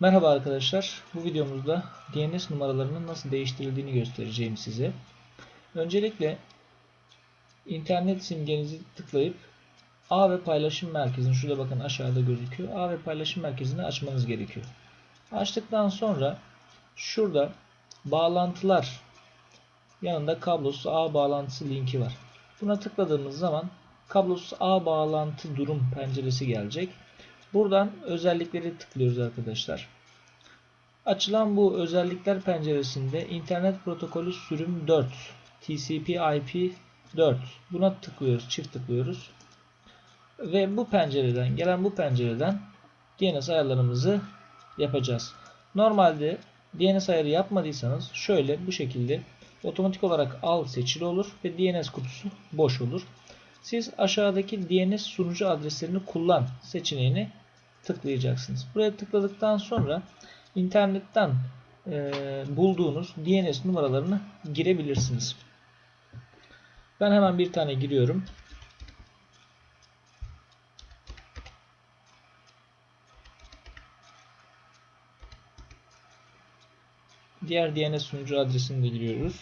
Merhaba arkadaşlar. Bu videomuzda DNS numaralarının nasıl değiştirildiğini göstereceğim size. Öncelikle internet simgenizi tıklayıp ağ ve paylaşım merkezini şurada bakın aşağıda gözüküyor. Ağ ve paylaşım merkezini açmanız gerekiyor. Açtıktan sonra şurada bağlantılar yanında kablosuz ağ bağlantısı linki var. Buna tıkladığımız zaman kablosuz ağ bağlantı durum penceresi gelecek. Buradan özellikleri tıklıyoruz arkadaşlar. Açılan bu özellikler penceresinde internet protokolü sürüm 4 TCP/IP 4 buna tıklıyoruz, çift tıklıyoruz. Ve bu pencereden gelen bu pencereden DNS ayarlarımızı yapacağız. Normalde DNS ayarı yapmadıysanız şöyle bu şekilde otomatik olarak al seçili olur ve DNS kutusu boş olur. Siz aşağıdaki DNS sunucu adreslerini kullan seçeneğini tıklayacaksınız. Buraya tıkladıktan sonra internetten e, bulduğunuz DNS numaralarını girebilirsiniz. Ben hemen bir tane giriyorum. Diğer DNS sunucu adresini de giriyoruz.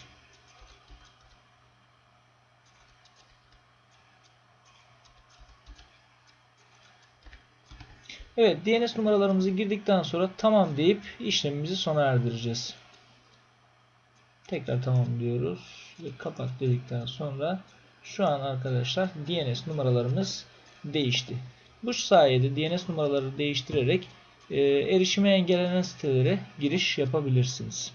Evet DNS numaralarımızı girdikten sonra tamam deyip işlemimizi sona erdireceğiz. Tekrar tamam diyoruz ve kapat dedikten sonra şu an arkadaşlar DNS numaralarımız değişti. Bu sayede DNS numaraları değiştirerek e, erişime engellenen sitelere giriş yapabilirsiniz.